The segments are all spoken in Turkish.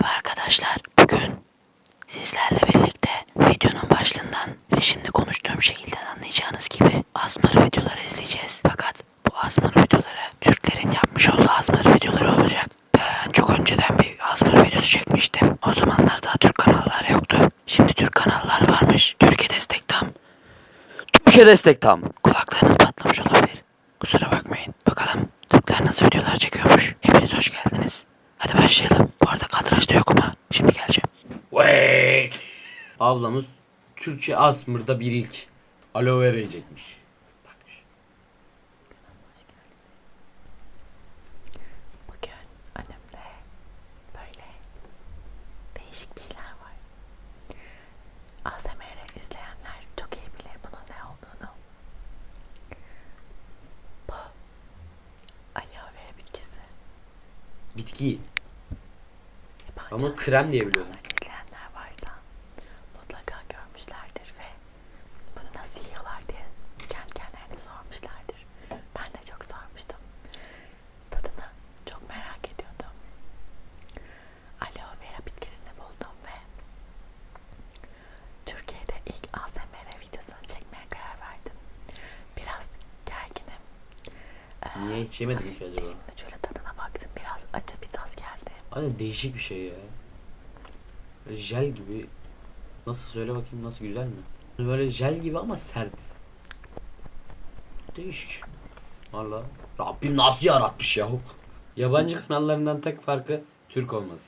Merhaba arkadaşlar. Bugün sizlerle birlikte videonun başlığından ve şimdi konuştuğum şekilde anlayacağınız gibi asmır videoları izleyeceğiz. Fakat bu asmır videoları Türklerin yapmış olduğu asmır videoları olacak. Ben çok önceden bir asmır videosu çekmiştim. O zamanlar daha Türk kanalları yoktu. Şimdi Türk kanallar varmış. Türkiye destek tam. Türkiye destek tam. Kulaklarınız patlamış olabilir. Kusura bakmayın. Bakalım Türkler nasıl videolar çekiyormuş. Hepiniz hoş geldiniz. Hadi başlayalım. Bu arada kadrajda yok ama şimdi geleceğim. Wait. Ablamız Türkçe Asmır'da bir ilk aloe vera yiyecekmiş. Bak şu- Bugün önümde böyle değişik bir şeyler var. ASMR izleyenler çok iyi bilir bunun ne olduğunu. Bu aloe vera bitkisi. Bitki. Ama krem diye biliyordum. izleyenler varsa mutlaka görmüşlerdir ve bunu nasıl yiyorlar diye kendi kendilerine sormuşlardır. Ben de çok sormuştum. Tadını çok merak ediyordum. Aloe vera bitkisini buldum ve Türkiye'de ilk ASMR videosunu çekmeye karar verdim. Biraz gerginim. Ee, Niye hiç yemedim ki acaba? Hani değişik bir şey ya. Böyle jel gibi. Nasıl söyle bakayım nasıl güzel mi? Böyle jel gibi ama sert. Değişik. Valla. Rabbim nasıl yaratmış ya. Yabancı kanallarından tek farkı Türk olması.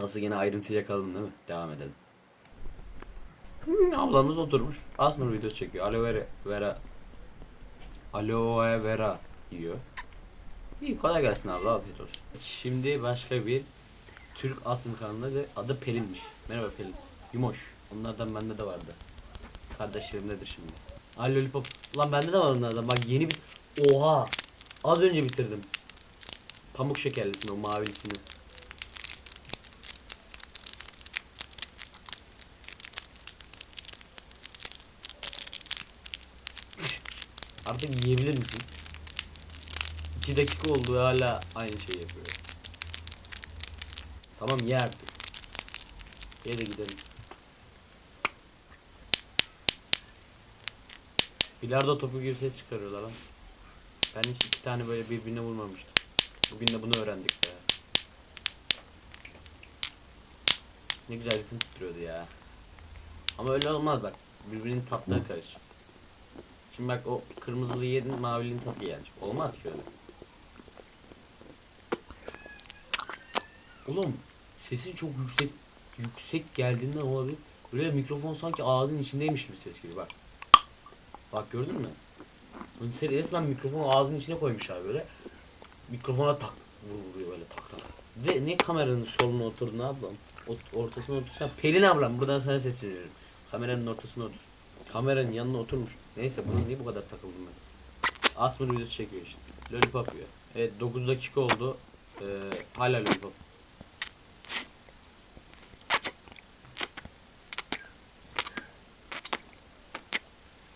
Nasıl yine ayrıntı yakaladın değil mi? Devam edelim. Hmm, ablamız oturmuş. Asmır videosu çekiyor. Aloe vera, vera Aloe vera yiyor. İyi kolay gelsin abla afiyet olsun. Şimdi başka bir Türk asım kanalı ve adı Pelin'miş. Merhaba Pelin. Yumoş. Onlardan bende de vardı. Kardeşlerimdedir şimdi. Ay lollipop. Lan bende de var onlardan. Bak yeni bir... Oha. Az önce bitirdim. Pamuk şekerlisini o mavilisini. Artık yiyebilir misin? 2 dakika oldu hala aynı şeyi yapıyor. Tamam ye artık. Ye de gidelim. Bilardo topu gibi ses çıkarıyorlar lan. Ben hiç iki tane böyle birbirine vurmamıştım. Bugün de bunu öğrendik ya. Ne güzel ritim tutturuyordu ya. Ama öyle olmaz bak. Birbirinin tatları karışır. Şimdi bak o kırmızılı yedin mavilinin tadı yani. Olmaz ki öyle. Oğlum sesi çok yüksek yüksek geldiğinden olabilir. Böyle mikrofon sanki ağzın içindeymiş gibi ses geliyor bak. Bak gördün mü? Bunu resmen mikrofonu ağzın içine koymuşlar böyle. Mikrofona tak vur- vuruyor böyle tak tak. Ve ne kameranın soluna oturdu ne yapalım? Ot- ortasına otursan Pelin ablam buradan sana sesleniyorum. Kameranın ortasına otur. Kameranın yanına oturmuş. Neyse buna niye bu kadar takıldım ben? Asmır videosu çekiyor işte. Lollipop yiyor. Evet 9 dakika oldu. Ee, hala lollipop.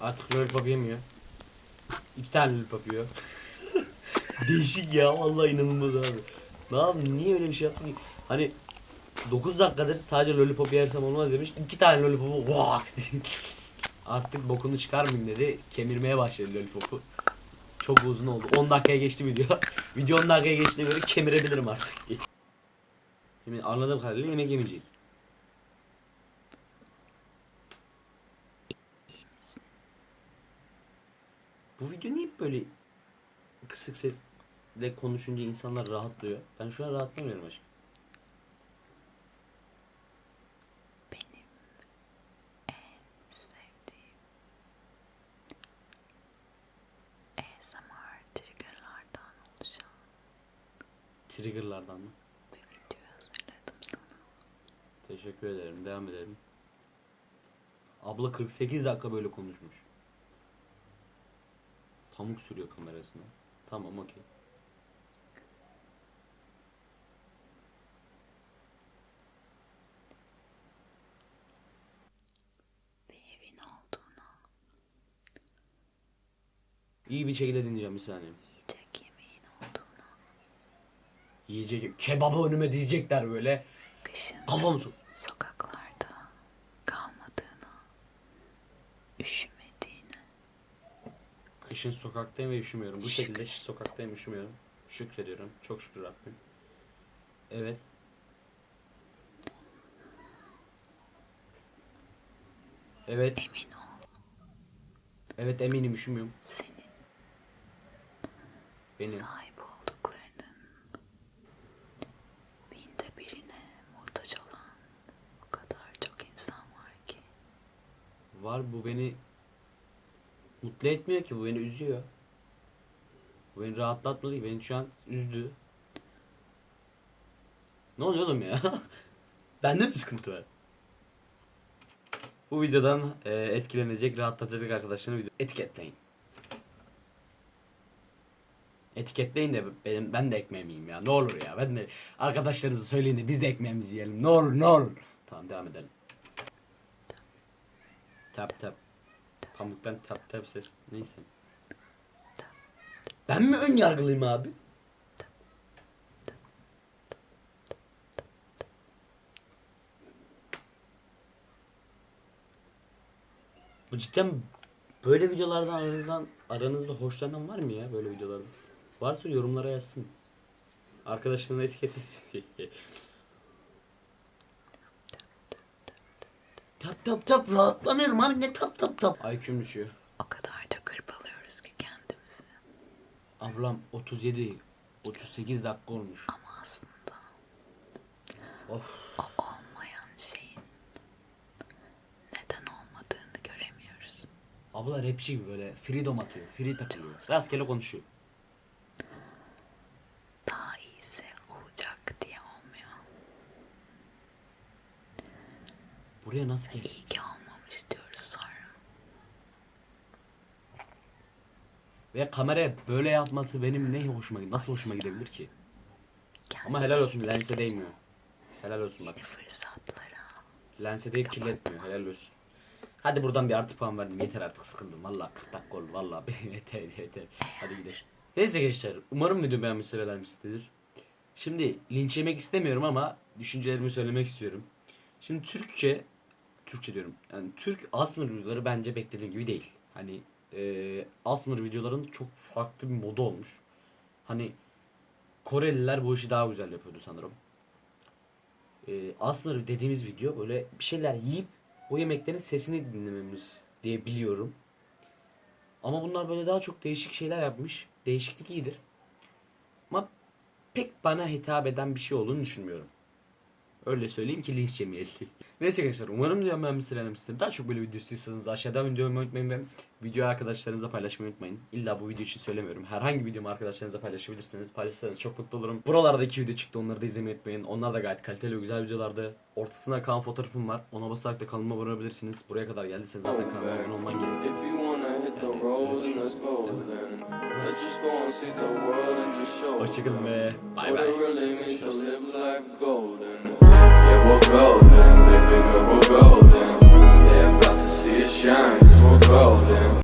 Artık lollipop yemiyor. İki tane lollipop yiyor. Değişik ya vallahi inanılmaz abi. Ne yapayım niye öyle bir şey yaptım ki? Hani 9 dakikadır sadece lollipop yersem olmaz demiş. İki tane lollipopu vak. Artık bokunu çıkarmayayım dedi. Kemirmeye başladı lollipopu. Çok uzun oldu. 10 dakikaya geçti video. video 10 dakikaya geçtiğine göre kemirebilirim artık. Şimdi anladığım kadarıyla yemek yemeyeceğiz. Bu video niye böyle kısık sesle konuşunca insanlar rahatlıyor? Ben şu an rahatlamıyorum aşkım. Benim en sevdiğim ASMR triggerlardan oluşan Triggerlardan mı? bir video hazırladım sana. Teşekkür ederim. Devam edelim. Abla 48 dakika böyle konuşmuş. Pamuk sürüyor kamerasına. Tamam okey. Bir evin olduğuna, İyi bir şekilde dinleyeceğim bir saniye. yiyecek yemeğin olduğuna, Yiyecek kebabı önüme dizecekler böyle. Kışın Kafam sok. sokaklarda Kışın sokaktayım ve üşümüyorum. Bu şekilde sokaktayım üşümüyorum. Şükrediyorum. Çok şükür Rabbim. Evet. Evet. emin ol Evet eminim üşümüyorum. senin Benim. sahip olduklarının binde birine muhtaç olan o kadar çok insan var ki. Var bu beni mutlu etmiyor ki bu beni üzüyor. Bu beni rahatlatmadı ki beni şu an üzdü. Ne oluyor oğlum ya? Bende mi sıkıntı var? Bu videodan e, etkilenecek, rahatlatacak arkadaşlarını video etiketleyin. Etiketleyin de benim ben de ekmeğimi yiyeyim ya. Ne olur ya. Ben de arkadaşlarınızı söyleyin de biz de ekmeğimizi yiyelim. Ne olur ne olur. Tamam devam edelim. Tap tap. Pamuktan tap tap ses. Neyse. Ben mi ön yargılıyım abi? Bu cidden böyle videolardan aranızdan aranızda hoşlanan var mı ya böyle videolardan? Varsa yorumlara yazsın. Arkadaşlarına etiketlesin. tap tap tap rahatlamıyorum abi ne tap tap tap. IQ'm düşüyor. O kadar çok hırpalıyoruz ki kendimizi. Ablam 37 38 dakika olmuş. Ama aslında Of. o olmayan şeyin neden olmadığını göremiyoruz. Abla rapçi gibi böyle freedom atıyor. Free takılıyor. Rastgele konuşuyor. Daha iyisi olacak diye olmuyor. Buraya nasıl geldi? İyi ki olmamış diyoruz sonra. Ve kameraya böyle yapması benim ne hoşuma nasıl hoşuma gidebilir ki? Ama helal olsun lense değmiyor. Helal olsun bak. Fırsatlara. Lense değip kirletmiyor. Helal olsun. Hadi buradan bir artı puan verdim. Yeter artık sıkıldım. Valla 40 dakika oldu. Valla yeter yeter. Hadi gidelim. Neyse gençler. Umarım video beğenmişsiniz beğenmişsinizdir. Şimdi linç yemek istemiyorum ama düşüncelerimi söylemek istiyorum. Şimdi Türkçe Türkçe diyorum. Yani Türk Asmr videoları bence beklediğim gibi değil. Hani e, Asmr videoların çok farklı bir modu olmuş. Hani Koreliler bu işi daha güzel yapıyordu sanırım. E, Asmr dediğimiz video böyle bir şeyler yiyip o yemeklerin sesini dinlememiz diye biliyorum. Ama bunlar böyle daha çok değişik şeyler yapmış. Değişiklik iyidir. Ama pek bana hitap eden bir şey olduğunu düşünmüyorum. Öyle söyleyeyim ki linç yemeyelim. Neyse arkadaşlar umarım diyorum ben bir Daha çok böyle video istiyorsanız aşağıdan videomu unutmayın ve videoyu arkadaşlarınızla paylaşmayı unutmayın. İlla bu video için söylemiyorum. Herhangi bir videomu arkadaşlarınızla paylaşabilirsiniz. Paylaşırsanız çok mutlu olurum. Buralarda iki video çıktı onları da izlemeyi unutmayın. Onlar da gayet kaliteli ve güzel videolardı. Ortasında kan fotoğrafım var. Ona basarak da kanalıma abone olabilirsiniz. Buraya kadar geldiyseniz zaten kanalıma abone olman gerekiyor. Hoşçakalın ve bay bay. we're golden.